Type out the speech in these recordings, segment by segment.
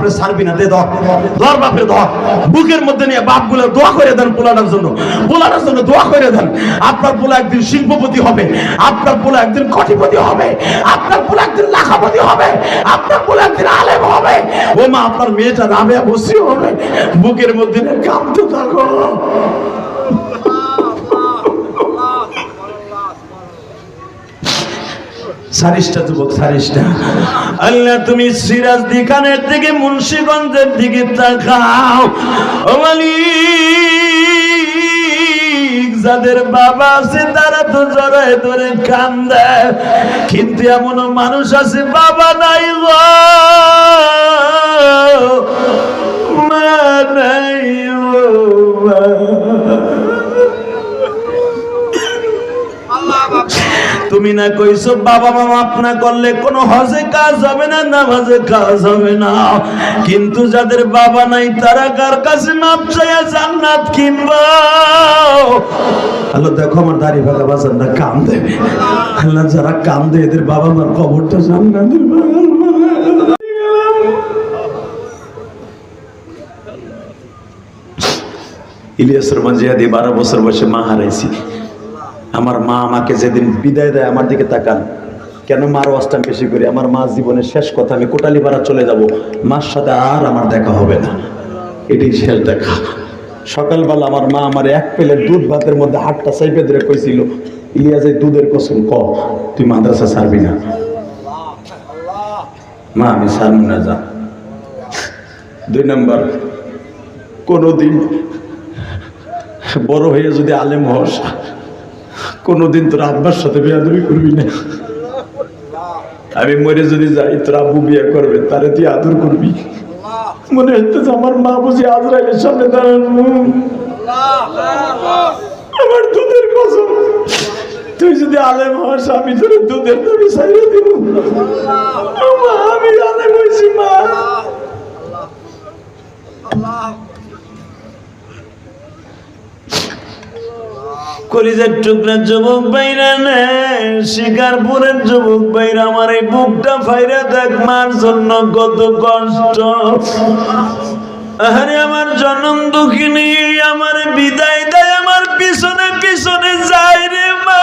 বাপরে ছাড়বি না, দে দর। বাপরে ধর বুকের মধ্যে নিয়ে বাপগুলো দোয়া করে দেন পোলাটার জন্য। পোলাটার জন্য দোয়া করে দেন। আপনার পোলা একদিন শিল্পপতি হবে। আপনার পোলা একদিন কোটিপতি হবে। আপনার পোলা একদিন লাখাপতি হবে। আপনার পোলা একদিন আলেম হবে। ও মা, আপনার মেয়েটা রাবে বসি হবে। বুকের মধ্যে কাঁদতে থাকো। সারিসটা যুবক সারিসটা আল্লাহ, তুমি সিরাজ দিখানের থেকে মুন্সিগঞ্জের দিকে তাকাও। ও যাদের বাবা আছে, তারা তো জড়ায় ধরে কান্দে। কিন্তু এমন মানুষ আছে, বাবা নাই মা নাই গো মা। তুমি না কইছো বাবা মা মাপ না করলে কোনো হজে কাজ হবে না, নামাজে কাজ হবে না। কিন্তু যাদের বাবা নাই, তারা কার কাছে মাপ চাইয়া জান্নাত কিনবো। আল্লাহ, দেখো আমার দাড়ি ভাগা বাজানরা কাম দেবে আল্লাহ, যারা কাম দেয় এদের বাবা মার কবরটা জান্নাতের। ইলিয়াসের মাঝে বারো বছর বয়সে মা হারাইছি। আমার মা আমাকে যেদিন বিদায় দেয় আমার দিকে তাকান। কেন মার অষ্টাম বেশি করি? আমার মা জীবনের শেষ কথা, আমি কোটালিপাড়া চলে যাব। মার সাথে আর আমার দেখা হবে না। এটাই শেষ দেখা। সকালবেলা আমার মা আমার এক প্লেট দুধ ভাতের মধ্যে হাতটা সাইপে ধরে কইছিল, ইলিয়াস, এই দুধের কসম ক, তুই মাদ্রাসা ছাড়বি না? মা, আমি ছাড়ব না, যা। দুই নম্বর, কোনোদিন বড় হয়ে যদি আলেম হস কোনোদিন তোর আব্বার সাথে বেয়াদবি করবি না। আমি মরে যদি যাই, তোর আব্বু বিয়ে করবে, তারে তুই আদর করবি। মনে হচ্ছে আমার মা বুঝি আজরাইলের সামনে দাঁড়ানো। আমার দুধের কসম। তুই যদি আলেম হস, আমি তোর দুধের দাবি। ছাড়িয়ে দিব আমি আলেম হয়েছি মা। কলিজার টুকরা যুবক বাইরা নে শিকারপুরের যুবক বাইরা আমার এই বুকটা ফাইরা দেখ, মার জন্য কত কষ্ট। আরে আমার জনম দুঃখিনী, আমার বিদায় দেয়, আমার পিছনে পিছনে যায় রে মা।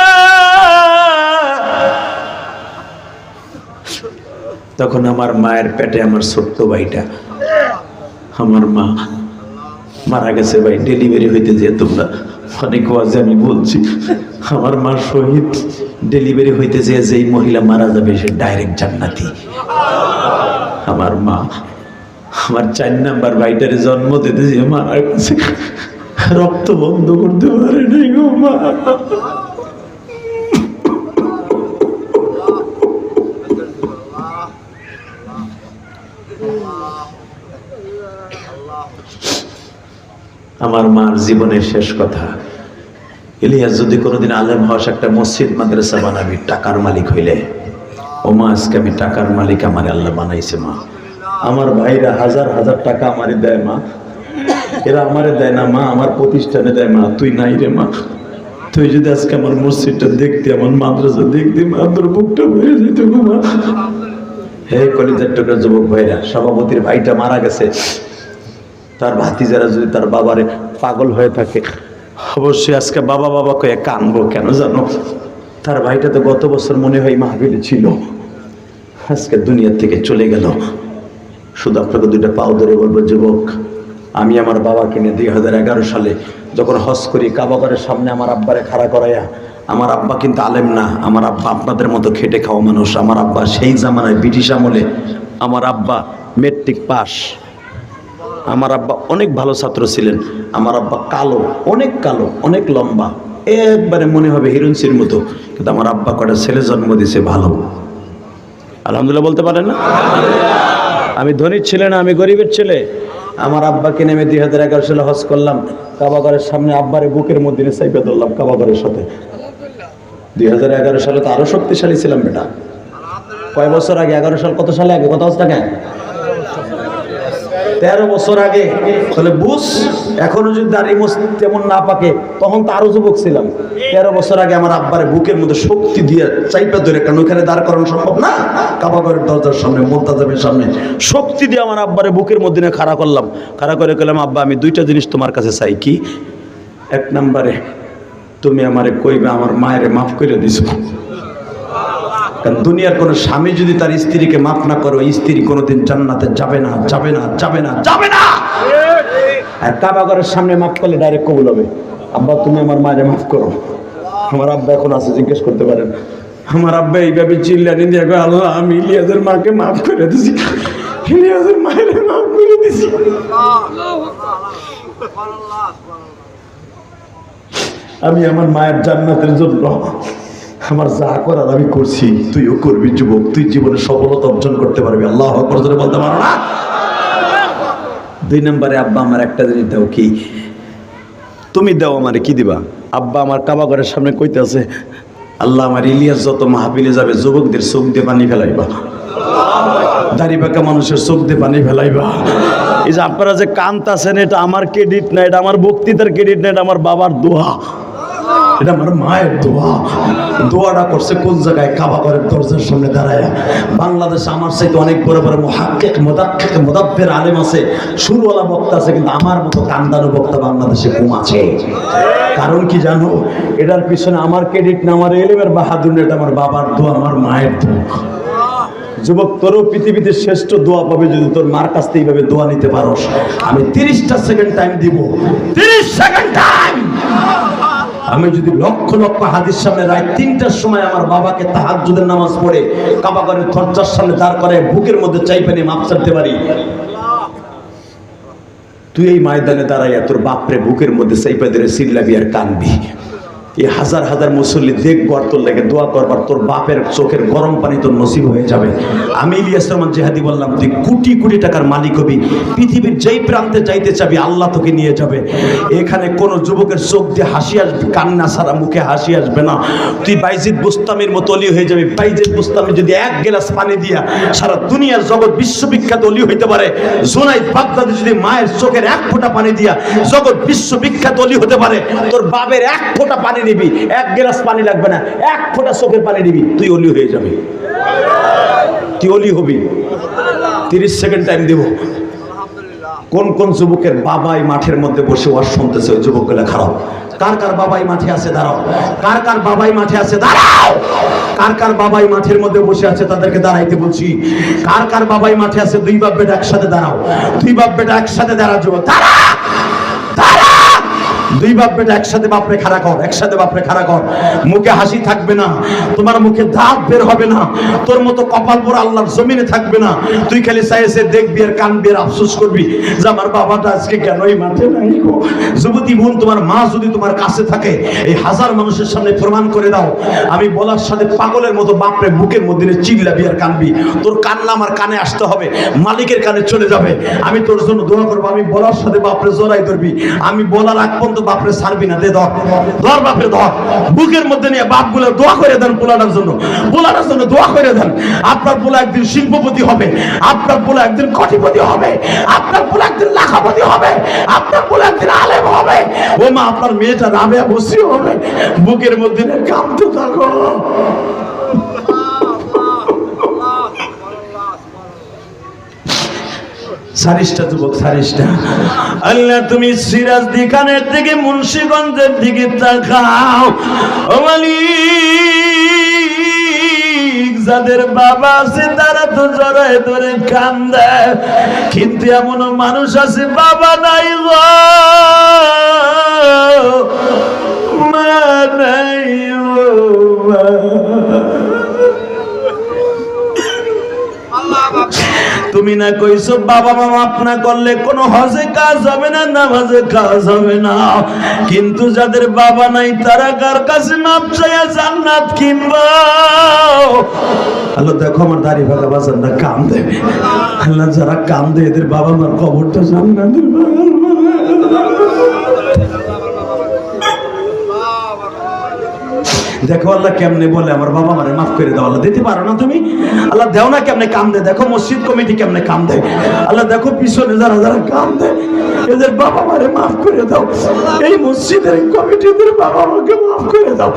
তখন আমার মায়ের পেটে আমার ছোট্ট ভাইটা, আমার মা মারা গেছে ভাই ডেলিভারি হইতে যে তোমরা। অনেক ওয়াজে আমি বলছি, আমার মা শহীদ ডেলিভারি হইতে যে যেই মহিলা মারা যাবে, সে ডাইরেক্ট জান্নাতি। আমার মা, আমার চার নাম্বার ভাইটারে জন্ম দিতে যে মারা গেছে। রক্ত বন্ধ করতে পারে নাই গো মা। আমার মার জীবনের শেষ কথা। ইলিয়াস, যদি কোনোদিন আলেম হস একটা মসজিদ, মাদ্রাসা বানাবি, টাকার মালিক হইলে। ও মা আজকে আমি টাকার মালিক, আমার আল্লাহ বানাইছে মা। আমার ভাইরা হাজার হাজার টাকা আমারে দেয় মা। এরা আমারে দেয় না, মা, আমার প্রতিষ্ঠানে দেয় মা। তুই নাই রে মা। তুই যদি আজকে আমার মসজিদটা দেখতি, আমার মাদ্রাসা দেখতি, মা, তোর বুকটা ভরে যেত মা। হে কলিজার টুকরা যুবক ভাইরা, সভাপতির ভাইটা মারা গেছে। তার ভাতিজারা যদি তার বাবারে পাগল হয়ে থাকে, অবশ্যই আজকে বাবা বাবা কয়ে কানবো কেন জানো? তার ভাইটা তো গত বছর মনে হয় মাহবিলে ছিল। আজকে দুনিয়ার থেকে চলে গেল। শুধু আপনাকে দুইটা পাও ধরে বলব, যুবক, আমি আমার বাবাকে নিয়ে দুই হাজার এগারো সালে যখন হজ করি কাবাগরের সামনে আমার আব্বারে খাড়া করাইয়া, আমার আব্বা কিন্তু আলেম না, আমার আব্বা আপনাদের মতো খেটে খাওয়া মানুষ, আমার আব্বা সেই জামানায় ব্রিটিশ আমলে, আমার আব্বা মেট্রিক পাস। আমার আব্বা অনেক ভালো ছাত্র ছিলেন। আমার আব্বা কালো, অনেক কালো, অনেক লম্বা। একবারে মনে হবে হিরণসির মতো। কিন্তু আমার আব্বা কটা ছেলে জন্ম দিছে ভালো। আলহামদুলিল্লাহ বলতে পারেন না? আমি ধনীর ছেলে না, আমি গরিবের ছেলে। আমার আব্বাকে নেমে দুই হাজার এগারো সালে হজ করলাম। কাবাগরের সামনে আব্বারে বুকের মধ্যে সাইপে ধরলাম কাবাগরের সাথে। দুই হাজার এগারো সালে তো আরও শক্তিশালী ছিলাম বেটা। কয় বছর আগে? এগারো সাল কত সালে আগে? কত আগে? তেরো বছর আগে, তাহলে বুঝ, এখনও যদি দাড়ি মোছ তেমন না পাকে, তখন তো আরও যুবক ছিলাম। তেরো বছর আগে আমার আব্বারে বুকের মধ্যে শক্তি দিয়ে চাইপা ধরে কারণ ওখানে দাঁড় করানো সম্ভব না? কাবাগরের দরজার সামনে মোলতাজামের সামনে। শক্তি দিয়ে আমার আব্বারে বুকের মধ্যে খাড়া করলাম। খাড়া করে করলাম আব্বা, আমি দুইটা জিনিস তোমার কাছে চাই কি? এক নম্বরে, তুমি আমারে কইবে, আমার মায়েরে মাফ করে দিছো। কারণ দুনিয়ার কোনো স্বামী যদি তার স্ত্রীকে মাফ না করে স্ত্রী কোনোদিন জান্নাতে যাবে না যাবে না যাবে না যাবে না! আর কাবাগরের সামনে মাফ করলে ডাইরেক্ট কবুল হবে। আব্বা, তুমি আমার মায়ের মাফ করো। আমার আব্বা এখন আছে, জিজ্ঞেস করতে পারেন। আমার আব্বা এইভাবে চিল্লানি দিয়ে আল্লাহ, আমি ইলিয়াসের মাকে মাফ করে দিছি। ইলিয়াসের মায়ের মাফ করে দিছি। আমি আমার মায়ের জান্নাতের জন্য আমার যা করার আমি করছি, তুইও করবি, যুবক। তুই জীবনে সফলতা অর্জন করতে পারবি। আল্লাহ বলতে পারো না? দুই নম্বরে, আব্বা আমার একটা জিনিস দাও কি? তুমি দাও আমারে কি দিবা? আব্বা আমার কাবাগরের সামনে কইতে আছে আল্লাহ আমার ইলিয়াস যত মাহফিলে যাবে, যুবকদের চোখ দিয়ে পানি ফেলাইবা। দাড়ি পাকা মানুষের চোখ দিয়ে পানি ফেলাইবা। এই যে আপনারা যে কান্তাছেন, এটা আমার ক্রেডিট না, এটা আমার বক্তৃতার ক্রেডিট না, এটা আমার বাবার দোয়া। এটা আমার মায়ের দোয়া। দোয়াটা করছে কোন জায়গায়? কাবা ঘরের দরজার সামনে দাঁড়ায়। বাংলাদেশে আমার সাথে অনেক বড় বড় মহাক্কেক, মোদাক্কেক, মোদাব্বের আলেম আছে। সুরওয়ালা বক্তা আছে, কিন্তু আমার মতো কান্দানো বক্তা বাংলাদেশে কম আছে। কারণ কি জানো? এটার পিছনে আমার ক্রেডিট না, আমার এলেমের বাহাদুর এটা আমার বাবার দোয়া, আমার মায়ের দোয়া। যুবক, তোরও পৃথিবীতে শ্রেষ্ঠ দোয়া পাবে যদি তোর মার কাছ থেকে এইভাবে দোয়া নিতে পারোস। আমি তিরিশটা সেকেন্ড টাইম দিব। তিরিশ সেকেন্ড টাইম আমি যদি লক্ষ লক্ষ হাদিস সামনে রাত তিনটার সময় আমার বাবাকে তাহাজুদের নামাজ পড়ে কাবা করে খরচার সামনে দাঁড় করে বুকের মধ্যে চাই পেনে মাপ ছাড়তে পারি? তুই এই ময়দানে দাঁড়াইয়া তোর বাপরে বুকের মধ্যে সেই ধরে সিল্লাবি আর কানবি। এই হাজার হাজার মুসল্লি দেখব আর তোর লেগে, দোয়া করবার তোর বাপের চোখের গরম পানি তোর নসিব হয়ে যাবে। আমি ইলিয়াস রহমান জেহাদি বললাম, তুই কোটি কোটি টাকার মালিক হবি, পৃথিবীর যেই প্রান্তে যাইতে চাবি আল্লাহ তোকে নিয়ে যাবে। এখানে কোন যুবকের চোখ দিয়ে হাসি আসবে, কান্না সারা মুখে হাসি আসবে না। তুই বাইজিদ বুস্তামের মতো অলি হয়ে যাবি। বাইজিদ বুস্তামি যদি এক গেলাস পানি দিয়া সারা দুনিয়ার জগৎ বিশ্ববিখ্যাত অলি হইতে পারে জোনাই বাগদাদি যদি মায়ের চোখের এক ফোঁটা পানি দিয়া জগৎ বিশ্ববিখ্যাত অলি হতে পারে, তোর বাবের এক ফোঁটা পানি নিবি, এক গ্লাস পানি লাগবে না, এক ফোঁটা চোখের পানি নিবি, তুই অলি হয়ে যাবি। তুই অলি হবি। তিরিশ সেকেন্ড টাইম দেব। কোন কোন যুবকের বাবাই মাঠের মধ্যে বসে ওয়াজ শুনতেছে ওই যুবকগুলো, খারাপ। কার কার বাবাই মাঠে আছে, দাঁড়াও। কার কার বাবাই মাঠে আছে, দাঁড়াও। কার কার বাবাই মাঠের মধ্যে বসে আছে, তাদেরকে দাঁড়াইতে বলছি। কার কার বাবাই মাঠে আছে, দুই বাপ বেটা একসাথে দাঁড়াও। দুই বাপ বেটা একসাথে দাঁড়া যুবক দাঁড়া দাঁড়া। দুই বাপ বেটা একসাথে বাপরে খাড়া কর, একসাথে বাপরে খাড়া কর। মুখে হাসি থাকবে না, তোমার মুখে দাঁত বের হবে না, তোর মতো কপাল পর আল্লাহর জমিনে থাকবে না। তুই খালি চাইছে দেখবি আর কানবি আর আফসোস করবি যে আমার বাবাটা আজকে কেন এই মাঠে নাই গো। যুবতী বোন, তোমার মা যদি তোমার কাছে থাকে, এই হাজার মানুষের সামনে প্রমাণ করে দাও। আমি বলার সাথে পাগলের মতো বাপরে বুকের মধ্যে চিল্লাবি আর কানবি। তোর কান্না আমার কানে আসতে হবে, মালিকের কানে চলে যাবে। আমি তোর জন্য দোয়া করব, আমি বলার সাথে বাপরে জোরাই ধরবি। আমি বলার আগ পর্যন্ত বাপরে ছাড়বি না, দে ধর। বাপরে, ধর। বুকের মধ্যে নিয়ে বাপগুলো দোয়া করে দেন পোলাটার জন্য। পোলাটার জন্য দোয়া করে দেন। আপনার পোলা একদিন শিল্পপতি হবে। আপনার পোলা একদিন কোটিপতি হবে। আপনার পোলা একদিন লাখাপতি হবে। আপনার পোলা একদিন আলেম হবে। ও মা, আপনার মেয়েটা রাবেয়া বসি হবে। বুকের মধ্যে নিয়ে কাঁদতে থাকো। সারিসটা যুবক সারিসটা আল্লাহ, তুমি সিরাজ দিখানের থেকে মুন্সিগঞ্জের দিকে তাকাও। ও মালিক, যাদের বাবা আছে তারা তো জড়ায় ধরে কান্দে। কিন্তু এমন মানুষ আছে, বাবা নাই মা নাই মা। তুমি না কইছো বাবা মা মাপ না করলে কোনো হজে কাজ হবে না, নামাজে কাজ হবে না। কিন্তু যাদের বাবা নাই, তারা কার কাছে মাপ চাইয়া জান্নাত কিনবো? আল্লাহ দেখো আমার দাড়ি ভাগা বাজার না কাম দেবে আল্লাহ যারা কাম দেয় এদের বাবা মার কবরটা জান্নাতের বাগান। দেখো আল্লাহ কেমনে বলে, আমার বাবা মারে মাফ করে দাও। আল্লাহ দিতে পারো না তুমি? আল্লাহ দেও না কেমনে কাম দেয়? দেখো মসজিদ কমিটি কেমনে কাম দেয়? আল্লাহ দেখো পিছনে যারা যারা কাম দেয়, এদের বাবা মারে মাফ করে দাও। এই মসজিদের কমিটিদের বাবা মাকে মাফ করে দাও।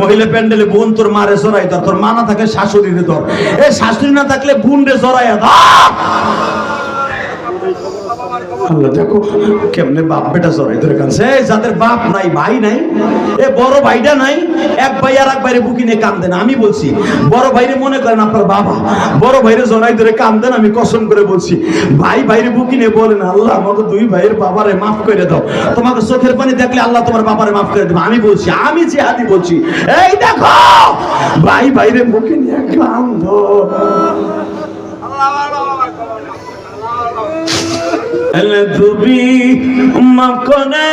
মহিলা প্যান্ডেলে বোন তোর মারে জড়াই দাও তোর মা না থাকে শাশুড়ি রে ধর। এই শাশুড়ি না থাকলে বোন রে জড়াইয়া দাও আল্লাহ দেখো কেমনে বাপ বেটা জড়াই ধরে কানছে এই যাদের বাপ নাই, ভাই নাই, এ বড় ভাইটা নাই, এক ভাই আর এক ভাইরে বুকি নিয়ে কান দেন আমি বলছি, বড় ভাইরে মনে করেন আপনার বাবা, বড় ভাইরে জড়াই ধরে কান দেন আমি কসম করে বলছি, ভাই ভাইরে বুকি নিয়ে বলেন, আল্লাহ, আমাকে দুই ভাইয়ের বাবারে মাফ করে দাও। তোমাকে চোখের পানি দেখলে আল্লাহ তোমার বাবারে মাফ করে দেবে। আমি বলছি, আমি যে হাতি বলছি, এই দেখো, ভাই ভাইরে বুকি নিয়ে কান্দ এলে তুমি মকনে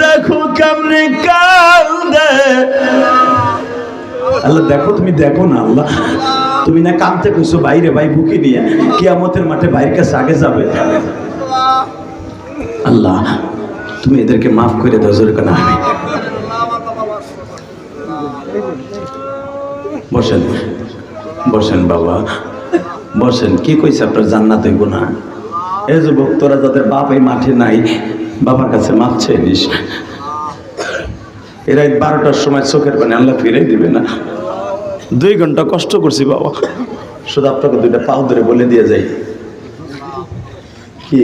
দেখো কেমনে কান্দে আল্লাহ, দেখো তুমি, দেখো না আল্লাহ। তুমি না কামতে কইছো, বাইরে ভাই, বুকি নিয়ে, কিয়ামতের মাঠে বাইরের কাছে আগে যাবে। আল্লাহ, তুমি এদেরকে মাফ করে দাও, জোরে কেন বসেন বসেন বাবা। বসেন, কি কইছে আপনার জান্নাত হইব না? এই যুবক, তোরা যাদের বাপ এই মাঠে নাই, বাবার কাছে মাপ নিস। এরা বারোটার সময় চোখের পানি আল্লাহ ফিরে দিবে না। দুই ঘণ্টা কষ্ট করছি বাবা। শুধু আপনাকে দুইটা পাও ধরে বলে দিয়ে যাই। কি?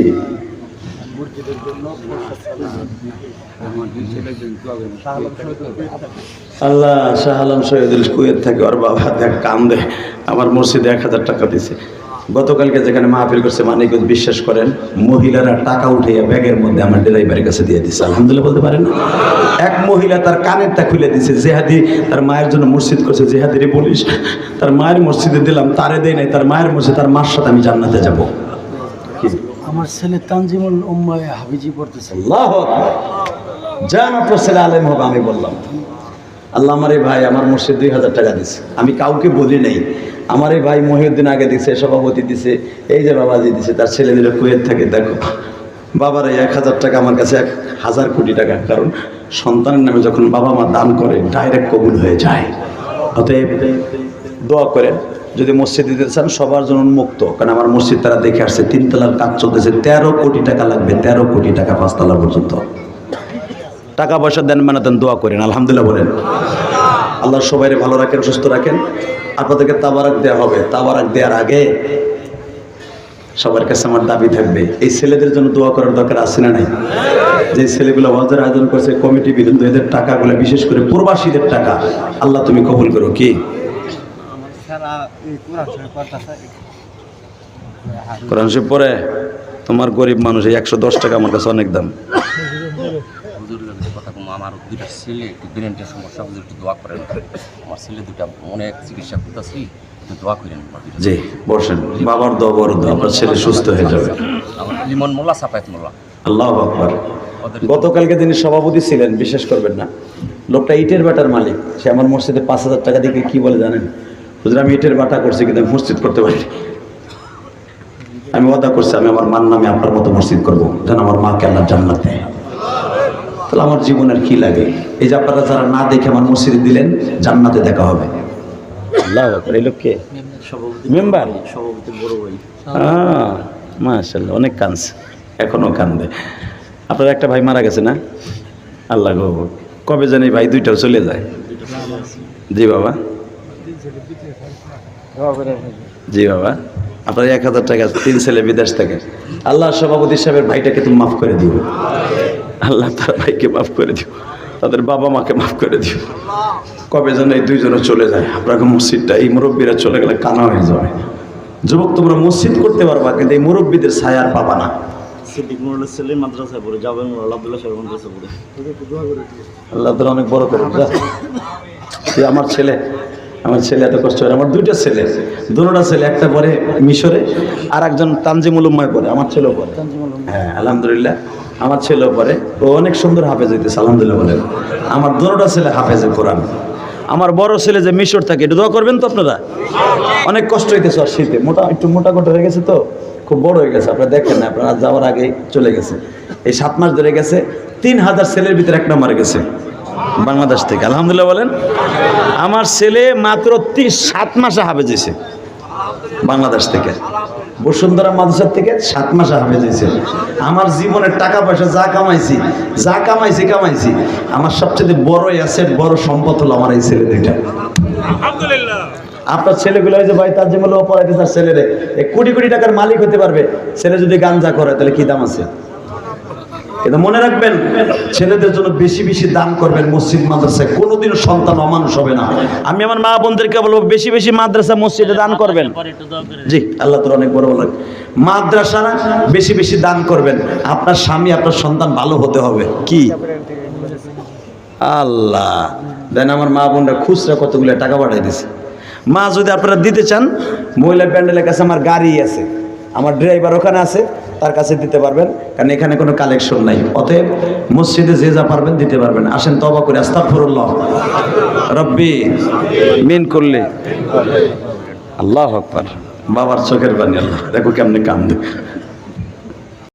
আল্লাহ শাহ আলম শহীদুল কুয়েত থাকে ওর বাবা দেখ কান্দে। আমার মসজিদে এক হাজার টাকা দিছে। গতকালকে যেখানে মাহফিল করছে মানিকগঞ্জ বিশ্বাস করেন মহিলারা টাকা উঠাইয়া ব্যাগের মধ্যে আমার ড্রাইভারের কাছে দিয়ে দিছে। আলহামদুলিল্লাহ বলতে পারেন না। এক মহিলা তার কানেরটা খুলে দিছে জেহাদি তার মায়ের জন্য মসজিদ করছে জেহাদিরে বলিস তার মায়ের মসজিদে দিলাম তারে দেয় নাই তার মায়ের মসজিদ তার মার সাথে আমি জান্নাতে যাব। আমার ছেলে তানজিমুল উম্মায় হাবিজি পড়তেছে। আল্লাহ জান আপনার ছেলে আলেম হবে, আমি বললাম। আল্লাহ আমার এই ভাই আমার মসজিদ দুই হাজার টাকা দিছে। আমি কাউকে বলি নাই। আমার এই ভাই মহিউদ্দিন আগে দিছে, সভাপতি দিছে, এই যে বাবাজি দিছে, তার ছেলে দিলে কুয়েত থাকে, দেখো। বাবার এই এক হাজার টাকা, আমার কাছে এক হাজার কোটি টাকা, কারণ সন্তানের নামে যখন বাবা মা দান করে ডাইরেক্ট কবুল হয়ে যায়। অতএব দোয়া করেন, যদি মসজিদ দিতে চান, সবার জন্য উন্মুক্ত, কারণ আমার মসজিদ তারা দেখে আসছে, তিনতলার কাজ চলতেছে, তেরো কোটি টাকা লাগবে, তেরো কোটি টাকা পাঁচতলা পর্যন্ত। টাকা পয়সা দেন মানে দেন দোয়া করেন, আলহামদুলিল্লাহ বলেন। আল্লাহ সবাইরে ভালো রাখেন, সুস্থ রাখেন। আপনাদেরকে তাবারাক দেওয়া হবে, তাবারাক দেওয়ার আগে সবার কাছে আমার দাবি থাকবে, এই ছেলেদের জন্য দোয়া করার দরকার আছে না নাই? যে ছেলেগুলো ওয়াজের আয়োজন করছে, কমিটি বিরুদ্ধে, এদের টাকাগুলো, বিশেষ করে প্রবাসীদের টাকা, আল্লাহ তুমি কবুল করো, কি? কোরআন শরীফ পরে তোমার গরিব মানুষ এই একশো দশ টাকা আমার কাছে অনেক দাম। হুজুরের কথা কম আমার দুইটা ছেলে একটু ব্রেনের সমস্যা হুজুর একটু দোয়া করেন। আমার ছেলে দুটা অনেক চিকিৎসা করতেছি দোয়া করেন জি বসেন বাবার দোয়া বড় দোয়া আপনার ছেলে সুস্থ হয়ে যাবে। আমার লিমন মোল্লা সাপায়াত মোল্লা। আল্লাহ আকবর। গতকালকে তিনি সভাপতি ছিলেন বিশ্বাস করবেন না লোকটা ইটের বাটার মালিক। সে আমার মসজিদে পাঁচ হাজার টাকা দিয়ে কি বলে জানেন? হুজুর আমি ইটের বাটা করছি কিন্তু আমি মসজিদ করতে পারি আমি ওয়াদা করছি আমি আমার মার নামে আপনার মতো মসজিদ করব যেন আমার মাকে আল্লাহ জান্নাত দেয়। তাহলে আমার জীবনের কি লাগে? এই যে আপনারা যারা না দেখে আমার মসজিদে দিলেন জান্নাতে দেখা হবে। আল্লাহ এই লোক কে? মেম্বার? সভাপতি মাশাল্লাহ অনেক কাঁদছে এখনও কান্দে। আপনার একটা ভাই মারা গেছে না? আল্লাহ গো কবে জানি ভাই দুইটাও চলে যায়। জি বাবা। জি বাবা। আপনার এক হাজার টাকা তিন ছেলে বিদেশ থেকে। আল্লাহ সভাপতি সাহেবের ভাইটাকে তুমি মাফ করে দিও। আল্লাহ তার ভাইকে মাফ করে দিও তাদের বাবা মাকে মাফ করে দিও। কবে যেন এই দুইজনে চলে যায় আপনাকে মসজিদটা এই মুরব্বীরা চলে গেলে কানা হয়ে যাবে। যুবক তোমরা মসজিদ করতে পারবা কিন্তু এই মুরব্বীদের ছায়া আর পাবা না। আল্লাহ তালা অনেক বড় আমার ছেলে আমার ছেলে এত কষ্ট করে আমার দুইটা ছেলে দুটোটা ছেলে একটা পরে মিশরে আর একজন তানজিমুল উম্মায় পরে আমার ছেলেও পরে হ্যাঁ আলহামদুলিল্লাহ। আমার ছেলেও পরে ও অনেক সুন্দর হাফেজ হইতেছে, আলহামদুলিল্লাহ বলেন। আমার দুটোটা ছেলে হাফেজে কোরআন। আমার বড় ছেলে যে মিশর থাকে এটা দোয়া করবেন তো আপনারা? অনেক কষ্ট হইতেছে আর শীতে। মোটা একটু মোটা কোটা হয়ে গেছে তো, খুব বড় হয়ে গেছে। আপনারা দেখেন না, আপনারা যাওয়ার আগে চলে গেছে। এই সাত মাস ধরে গেছে, তিন হাজার ছেলের ভিতরে এক নম্বরে গেছে। বাংলাদেশ থেকে, আলহামদুলিল্লাহ বলেন। আমার ছেলে মাত্র তিরিশ সাত মাসে হাফেজ হয়েছে বাংলাদেশ থেকে। বসুন্ধরা মাদ্রাসার থেকে সাত মাসে হাফেজ হয়েছে আমার জীবনের টাকা পয়সা যা কামাইছি যা কামাইছি কামাইছি। আমার সবচেয়ে বড় অ্যাসেট বড় সম্পদ হলো আমার এই ছেলে দুইটা। আপনার ছেলেগুলো যে ভাই, তার জীবনে অপরাধী তার ছেলেরে। কোটি কোটি টাকার মালিক হতে পারবে। ছেলে যদি গাঞ্জা করে, তাহলে কি দাম আছে? কিন্তু মনে রাখবেন, ছেলেদের জন্য বেশি বেশি দান করবেন মসজিদ, মাদ্রাসায়। কোনোদিনও সন্তান অমানুষ হবে না। আমি আমার মা বোনদেরকে বলব, বেশি বেশি মাদ্রাসা, মসজিদে দান করবেন। জি, আল্লাহ তোর অনেক বড় বলেন মাদ্রাসা বেশি বেশি দান করবেন। আপনার স্বামী, আপনার সন্তান ভালো হতে হবে। কি? আল্লাহ। দেন আমার মা বোনরা খুচরা কতগুলো টাকা পাঠাই দিছে। মা যদি আপনারা দিতে চান মহিলা প্যান্ডেলের কাছে আমার গাড়ি আছে। আমার ড্রাইভার ওখানে আছে। তার কাছে দিতে পারবেন কারণ এখানে কোনো কালেকশন নাই। অতএব মসজিদে যে যা পারবেন দিতে পারবেন। আসেন তবা করে। আস্তাগফিরুল্লাহ। রব্বি মিন করলে আল্লাহ আকবার। বাবার চোখের বানি আল্লাহ। দেখো কেমনে কান্দে।